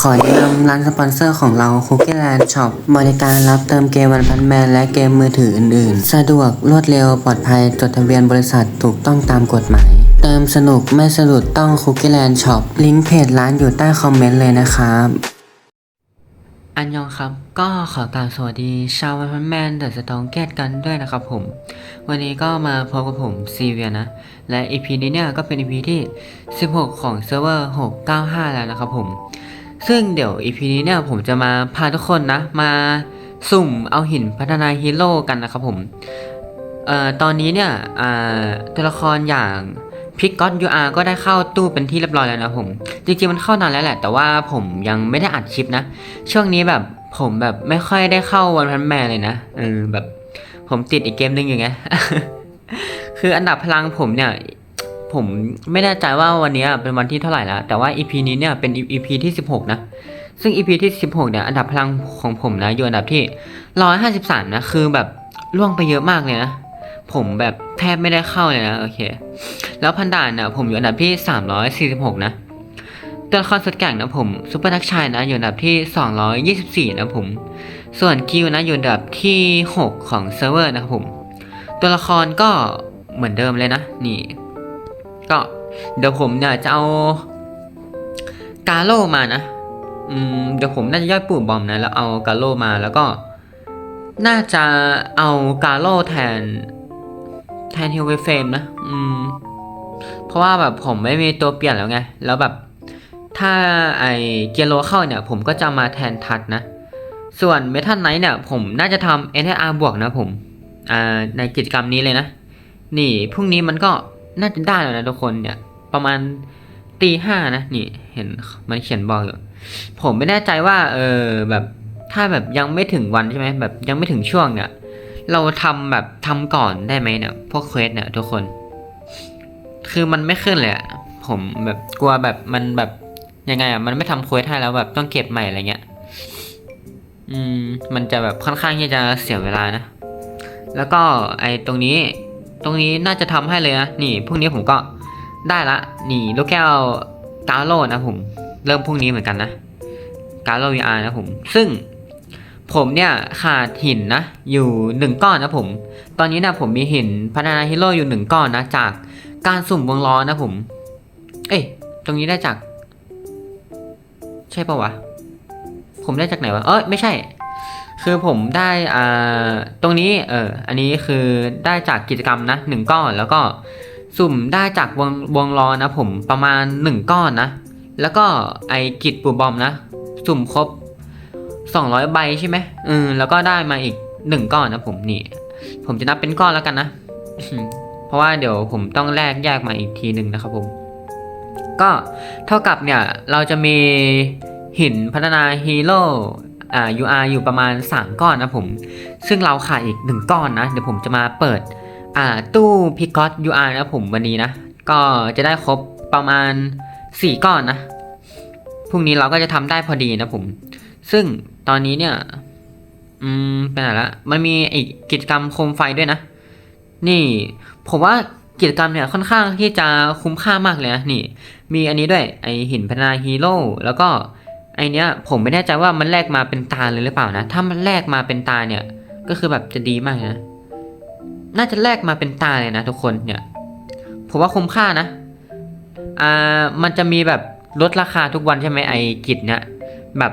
ขอแนะนำร้านสปอนเซอร์ของเรา Cookie Land Shop บริการรับเติมเกมวันพันแมนและเกมมือถืออื่นๆ สะดวกรวดเร็วปลอดภัยจดทะเบียนบริษัทถูกต้องตามกฎหมาย เติมสนุกไม่สะดุดต้อง Cookie Land Shop ลิงก์เพจร้านอยู่ใต้คอมเมนต์เลยนะครับอันยองครับ ก็ขอกล่าวสวัสดีชาววันพันแมนเดอะสตองเกตกันด้วยนะครับผม วันนี้ก็มาพบกับผมซีเวียนะ และ EP นี้เนี่ยก็เป็น EP ที่ 16 ของเซิร์ฟเวอร์ 695 แล้วนะครับผม ซึ่งเดี๋ยว EP นี้เนี่ยผมจะมาพาทุกคนนะ มาสุ่มเอาหินพัฒนาฮีโร่กันนะครับผมเอ่อตอนนี้เนี่ยตัวละครอย่างพิกก็อตยูอาร์ก็ได้เข้าตู้เป็นที่เรียบร้อยแล้วนะผม จริงๆมันเข้านานแล้วแหละ แต่ว่าผมยังไม่ได้อัดคลิปนะ ช่วงนี้แบบผมแบบไม่ค่อยได้เข้าวันพันแมนเลยนะเออแบบผมติดอีกเกมหนึงอยู่ไงคืออันดับพลังผมเนี่ย ผมไม่แน่ใจว่าวันนี้เป็นวันที่เท่าไหร่แล้ว แต่ว่า EP นี้เนี่ยเป็น EP ที่ 16 นะ ซึ่ง EP ที่ 16 เนี่ย อันดับพลังของผมนะอยู่อันดับที่ 153 นะ คือแบบล่วงไปเยอะมากเลยนะ ผมแบบแทบไม่ได้เข้าเลยนะ โอเค แล้วพันด่านเนี่ยผมอยู่อันดับที่ 346 นะตัวละครสุดแก่งนะผมซูเปอร์นักชายนะอยู่อันดับที่ 224 นะผม ส่วนกิวนะอยู่อันดับที่ 6 ของเซิร์ฟเวอร์นะครับผม ตัวละครก็เหมือนเดิมเลยนะ นี่ ก็เดี๋ยวผมเนี่ยจะเอากาโลมานะ อืมเดี๋ยวผมน่าจะย่อยปุ่มบอมนะ แล้วเอากาโลมาแล้วก็ น่าจะเอากาโลแทน แทนฮิวเวเฟมนะ อืม เพราะว่าแบบผมไม่มีตัวเปลี่ยนแล้วไง แล้วแบบ ถ้าไอเกียโรเข้าเนี่ย ผมก็จะมาแทนทัดนะ ส่วนเมทัลไนท์เนี่ย ผมน่าจะทำ NR บวกนะผม อ่า ในกิจกรรมนี้เลยนะ นี่พรุ่งนี้มันก็ น่าจะได้แล้วนะทุกคนเนี่ย ประมาณตีห้านะนี่เห็นมันเขียนบอกอยู่ผมไม่แน่ใจว่าเออแบบถ้าแบบยังไม่ถึงวันใช่ไหมแบบยังไม่ถึงช่วงเนี่ยเราทำแบบทำก่อนได้ไหมเนี่ยพวกเควสเนี่ยทุกคน คือมันไม่ขึ้นเลยอะผมแบบกลัวแบบมันแบบยังไงอะมันไม่ทำเควสให้แล้วแบบต้องเก็บใหม่อะไรเงี้ยอืมมันจะแบบค่อนข้างที่จะเสียเวลานะ แล้วก็ไอ้ตรงนี้ ตรงนี้น่าจะทำให้เลยนะ นี่พรุ่งนี้ผมก็ได้ละ นี่ลูกแก้วกาโลนะผม เริ่มพรุ่งนี้เหมือนกันนะกาโลวีอาร์นะผม ซึ่งผมเนี่ยขาดหินนะ อยู่หนึ่งก้อนนะผม ตอนนี้นะผมมีหินพัฒนาฮีโร่อยู่หนึ่งก้อนนะ จากการสุ่มวงล้อนะผม เอ้ยตรงนี้ได้จาก ใช่ปะวะ ผมได้จากไหนวะ เอ้ยไม่ใช่ คือผมได้อ่าตรงนี้เอออันนี้คือได้จากกิจกรรมนะหนึ่งก้อนแล้วก็สุ่มได้จากวงวงล้อนะผมประมาณหนึ่งก้อนนะ แล้วก็ไอกิจปูบอมนะ สุ่มครบสองร้อยใบใช่ไหมอืมแล้วก็ได้มาอีกหนึ่งก้อนนะผมนี่ ผมจะนับเป็นก้อนแล้วกันนะ เพราะว่าเดี๋ยวผมต้องแลกแยกมาอีกทีหนึ่งนะครับผม ก็เท่ากับเนี่ยเราจะมีหินพัฒนาฮีโร่ อ่า UR อยู่ประมาณ 3 ก้อนนะผม ซึ่งเราขาดอีก 1 ก้อนนะ เดี๋ยวผมจะมาเปิด อ่า ตู้พิกอต UR นะผมวันนี้นะ ก็จะได้ครบประมาณ 4 ก้อนนะ พรุ่งนี้เราก็จะทำได้พอดีนะผม ซึ่งตอนนี้เนี่ย อืม เป็นไหนละ มันมีอีกกิจกรรมโคมไฟด้วยนะ นี่ ผมว่ากิจกรรมเนี่ยค่อนข้างที่จะคุ้มค่ามากเลยนะ นี่ มีอันนี้ด้วย ไอหินพนาฮีโร่ แล้วก็ ไอเนี้ยผมไม่แน่ใจว่ามันแลกมาเป็นตาเลยหรือเปล่านะ ถ้ามันแลกมาเป็นตาเนี่ย ก็คือแบบจะดีมากนะ น่าจะแลกมาเป็นตาเลยนะทุกคนเนี่ย ผมว่าคุ้มค่านะ อ่า มันจะมีแบบลดราคาทุกวันใช่ไหมไอกิจเนี่ย แบบ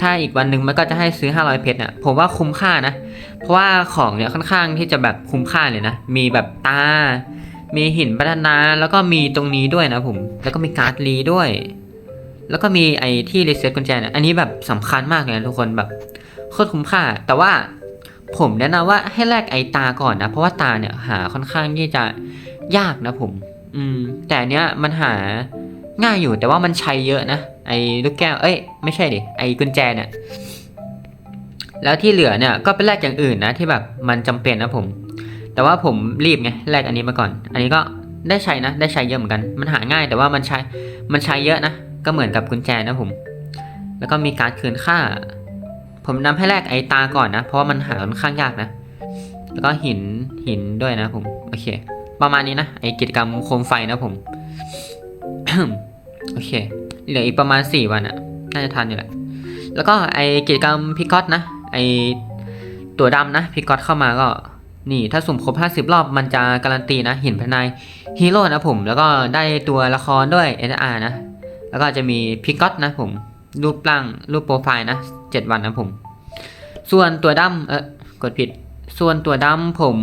ถ้าอีกวันหนึ่งมันก็จะให้ซื้อ 500 เพชรเนี่ยผมว่าคุ้มค่านะ เพราะว่าของเนี่ยค่อนข้างที่จะแบบคุ้มค่าเลยนะ มีแบบตา มีหินพัฒนา แล้วก็มีตรงนี้ด้วยนะผม แล้วก็มีการ์ดรีด้วย แล้วก็มีไอ้ที่รีเซ็ตกุญแจเนี่ยอันนี้แบบสำคัญมากเลยนะทุกคนแบบโคตรคุ้มค่า แต่ว่าผมแนะนำว่าให้แลกไอ้ตาก่อนนะ เพราะว่าตาเนี่ยหาค่อนข้างที่จะยากนะผม อืม แต่เนี้ยมันหาง่ายอยู่แต่ว่ามันใช้เยอะนะ ไอ้ลูกแก้ว เอ้ย ไม่ใช่ดิ ไอ้กุญแจเนี่ย แล้วที่เหลือเนี่ยก็ไปแลกอย่างอื่นนะที่แบบมันจำเป็นนะผม แต่ว่าผมรีบไงแลกอันนี้มาก่อน อันนี้ก็ได้ใช้นะ ได้ใช้เยอะเหมือนกัน มันหาง่ายแต่ว่ามันใช้ มันใช้เยอะนะ ก็เหมือนกับกุญแจนะผม แล้วก็มีการคืนค่า ผมนำให้แลกไอตาก่อนนะ เพราะว่ามันหาค่อนข้างยากนะ แล้วก็หินหินด้วยนะผม โอเค ประมาณนี้นะ ไอกิจกรรมโคมไฟนะผม โอเค เหลืออีกประมาณ 4 วันอะน่าจะทันอยู่แหละ แล้วก็ไอกิจกรรมพิกอตนะ ไอตัวดำนะพิกอตเข้ามาก็นี่ถ้าสุ่มครบ 50 รอบมันจะการันตีนะ หินพนายฮีโร่นะผม แล้วก็ได้ตัวละครด้วย NR นะ แล้วก็จะมีพิกอตนะผม รูปร่างรูปโปรไฟล์นะ7วันนะผม ส่วนตัวดำเออกดผิด ส่วนตัวดำผม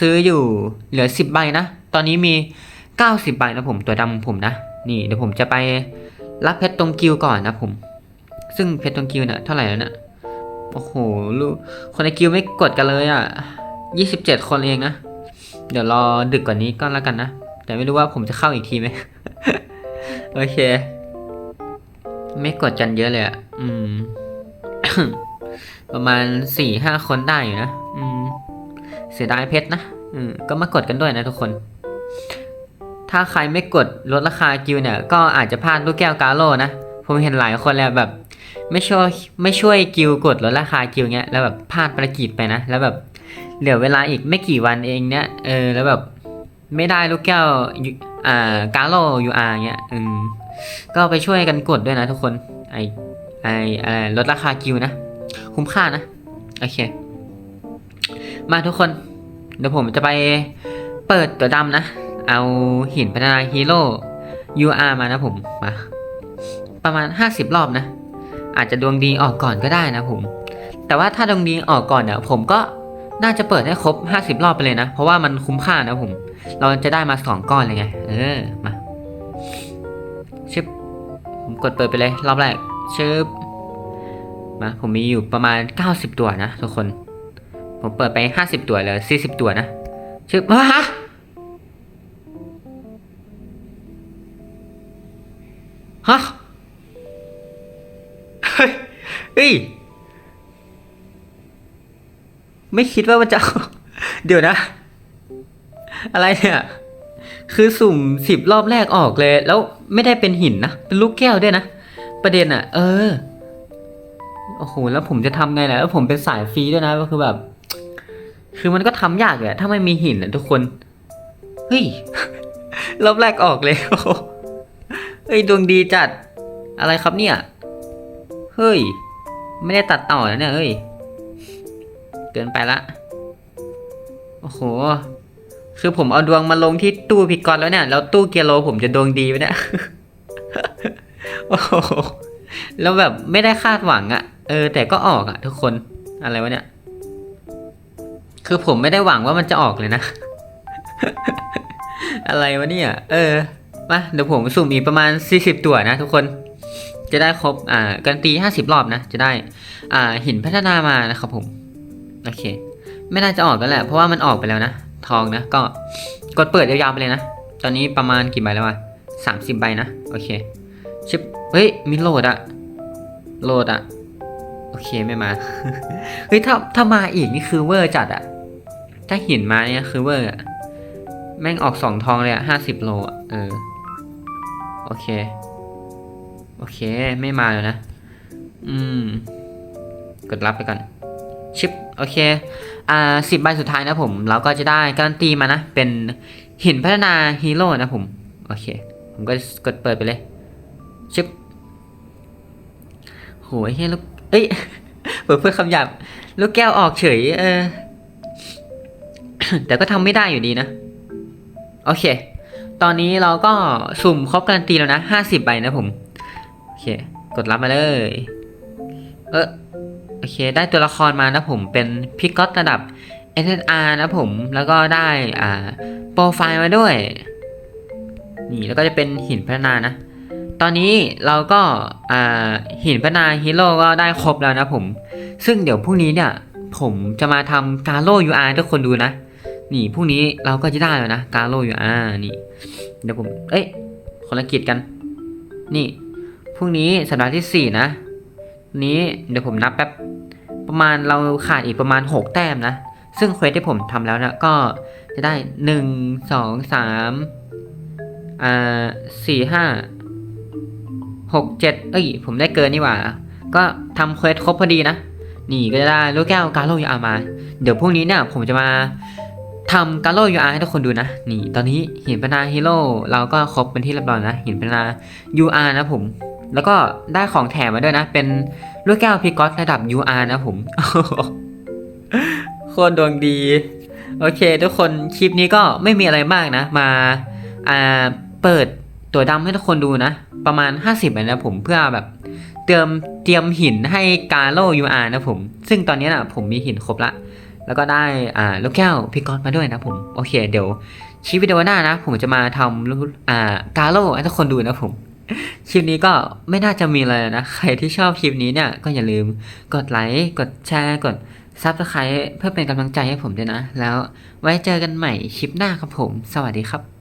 ซื้ออยู่เหลือ10ใบนะ ตอนนี้มี90ใบนะผมตัวดำผมนะ นี่เดี๋ยวผมจะไปรับเพชรตรงกิวก่อนนะผม ซึ่งเพชรตรงกิวเนี่ยเท่าไหร่แล้วเนี่ยโอ้โหลูกคนในกิวไม่กดกันเลยอะ27คนเองนะ เดี๋ยวรอดึกกว่านี้ก็แล้วกันนะ แต่ไม่รู้ว่าผมจะเข้าอีกทีไหม โอเค ไม่กดกันเยอะเลยอะอืม ประมาณสี่ห้าคนได้อยู่นะ อืม เสียดายเพชรนะอืมก็มากดกันด้วยนะทุกคน ถ้าใครไม่กดลดราคากิวเนี่ย ก็อาจจะพลาดลูกแก้วกาโลนะ ผมเห็นหลายคนแล้วแบบ ไม่ช่วยไม่ช่วยกิวกดลดราคากิวเงี้ยแล้วแบบพลาดประกิจไปนะ แล้วแบบเหลือเวลาอีกไม่กี่วันเองเนี่ยเออแล้วแบบ ไม่ได้ลูกแก้วอ่ากาโลยูอาร์เงี้ยอืม ก็ไปช่วยกันกดด้วยนะทุกคน ไอไออะไรลดราคากิวนะ คุ้มค่านะ โอเค มาทุกคน เดี๋ยวผมจะไปเปิดตัวดำนะ เอาหินพัฒนาฮีโร่ UR มานะผม มา ประมาณ 50 รอบนะ อาจจะดวงดีออกก่อนก็ได้นะผม แต่ว่าถ้าดวงดีออกก่อนเนี่ยผมก็น่าจะเปิดให้ครบ 50 รอบไปเลยนะ เพราะว่ามันคุ้มค่านะผม เราจะได้มา 2 ก้อนเลยไง เออ มา ชิบผมกดเปิดไปเลยรอบแรกชิบมาผมมีอยู่ประมาณ 90 ตัวนะทุกคน ผมเปิดไป 50 ตัวเหลย40 ตัวนะชิบว้าฮะฮะเฮ้ยเฮ้ยไม่คิดว่ามันจะ เดี๋ยวนะ อะไรเนี่ย คือสุ่มสิบรอบแรกออกเลย แล้วไม่ได้เป็นหินนะ เป็นลูกแก้วด้วยนะ ประเด็นอะเออ โอ้โห แล้วผมจะทำไงล่ะแล้วผมเป็นสายฟรีด้วยนะ ก็คือแบบ คือมันก็ทำยากเลยอะถ้าไม่มีหินอะทุกคน เฮ้ย รอบแรกออกเลยเฮ้ยดวงดีจัด อะไรครับเนี่ย เฮ้ย ไม่ได้ตัดต่อนะเนี่ยเฮ้ย เกินไปละ โอ้โห คือผมเอาดวงมาลงที่ตู้พิกรแล้วเนี่ย แล้วตู้เกียร์โลผมจะดวงดีไหมเนี่ยโอ้โหแล้วแบบไม่ได้คาดหวังอะเออ แต่ก็ออกอะทุกคนอะไรวะเนี่ย คือผมไม่ได้หวังว่ามันจะออกเลยนะ อะไรวะเนี่ย เออมาเดี๋ยวผมสุ่มอีกประมาณ 40 ตัวนะทุกคน จะได้ครบ อ่าการนตี50 รอบนะ จะได้ อ่าหินพัฒนามานะครับผม โอเค ไม่น่าจะออกกันแหละ เพราะว่ามันออกไปแล้วนะ ทองนะ ก็กดเปิดยาวๆไปเลยนะ ตอนนี้ประมาณกี่ใบแล้ววะสามสิบใบนะ โอเค ชิป เฮ้ย มีโหลดอะโหลดอะโอเคไม่มา เฮ้ย ถ้าถ้ามาอีกนี่คือเวอร์จัดอะถ้าหินมาเนี่ยคือเวอร์อะแม่งออกสองทองเลยอะห้าสิบโลอะเออ โอเค โอเค ไม่มาแล้วนะ อืม กดรับไปก่อน ชิปโอเคอ่าสิบใบสุดท้ายนะผมเราก็จะได้การันตีมานะเป็นหินพัฒนาฮีโร่นะผมโอเคผมก็กดเปิดไปเลยชิปโหยเฮ้ยลูกเอ้ยเปิดเพื่อคำหยาบลูกแก้วออกเฉยเออแต่ก็ทำไม่ได้อยู่ดีนะ โอเค ตอนนี้เราก็สุ่มครบการันตีแล้วนะห้าสิบใบนะผม โอเค กดรับมาเลย เออโอเค ได้ตัวละครมานะผมเป็นพิกอตระดับ SSR นะผมแล้วก็ได้อ่าโปรไฟล์มาด้วย นี่แล้วก็จะเป็นหินพัฒนานะ ตอนนี้เราก็อ่าหินพัฒนาฮีโร่ก็ได้ครบแล้วนะผม ซึ่งเดี๋ยวพรุ่งนี้เนี่ย ผมจะมาทำการโล UR ทุกคนดูนะ นี่พรุ่งนี้เราก็จะได้แล้วนะการโลอยู่อ่านี่เดี๋ยวผม เอ้ยคนละกิจกัน นี่พรุ่งนี้สัปดาห์ที่สี่นะ นี้เดี๋ยวผมนับแป๊บประมาณเราขาดอีกประมาณหกแต้มนะ ซึ่งเควสที่ผมทำแล้วนะก็จะได้หนึ่งสองสามอ่าสี่ห้าหกเจ็ดเอ้ย ผมได้เกินนี่หว่า ก็ทำเควสครบพอดีนะ นี่ก็จะได้ลูกแก้วการโลยอามา เดี๋ยวพรุ่งนี้เนี่ยผมจะมาทำการโลยูอาร์ให้ทุกคนดูนะ นี่ ตอนนี้หินพนาฮีโร่เราก็ครบเป็นที่เรียบร้อยนะหินพนา UR นะผม แล้วก็ได้ของแถมมาด้วยนะ เป็นลูกแก้วพิกอสระดับ UR นะผม โคตรดวงดี โอเค ทุกคนคลิปนี้ก็ไม่มีอะไรมากนะ มาอ่าเปิดตัวดำให้ทุกคนดูนะ ประมาณ 50เลยนะผมเพื่อแบบ เตรียมเตรียมหินให้กาโล UR นะผม ซึ่งตอนนี้นะผมมีหินครบละ แล้วก็ได้อ่าลูกแก้วพิกอสมาด้วยนะผม โอเค เดี๋ยวคลิปวิดีโอหน้านะ ผมจะมาทำอ่ากาโลให้ทุกคนดูนะผม คลิปนี้ก็ไม่น่าจะมีอะไรนะ ใครที่ชอบคลิปนี้เนี่ยก็อย่าลืมกดไลค์กดแชร์กดซับสไครต์เพื่อเป็นกำลังใจให้ผมด้วยนะ แล้วไว้เจอกันใหม่คลิปหน้าครับผม สวัสดีครับ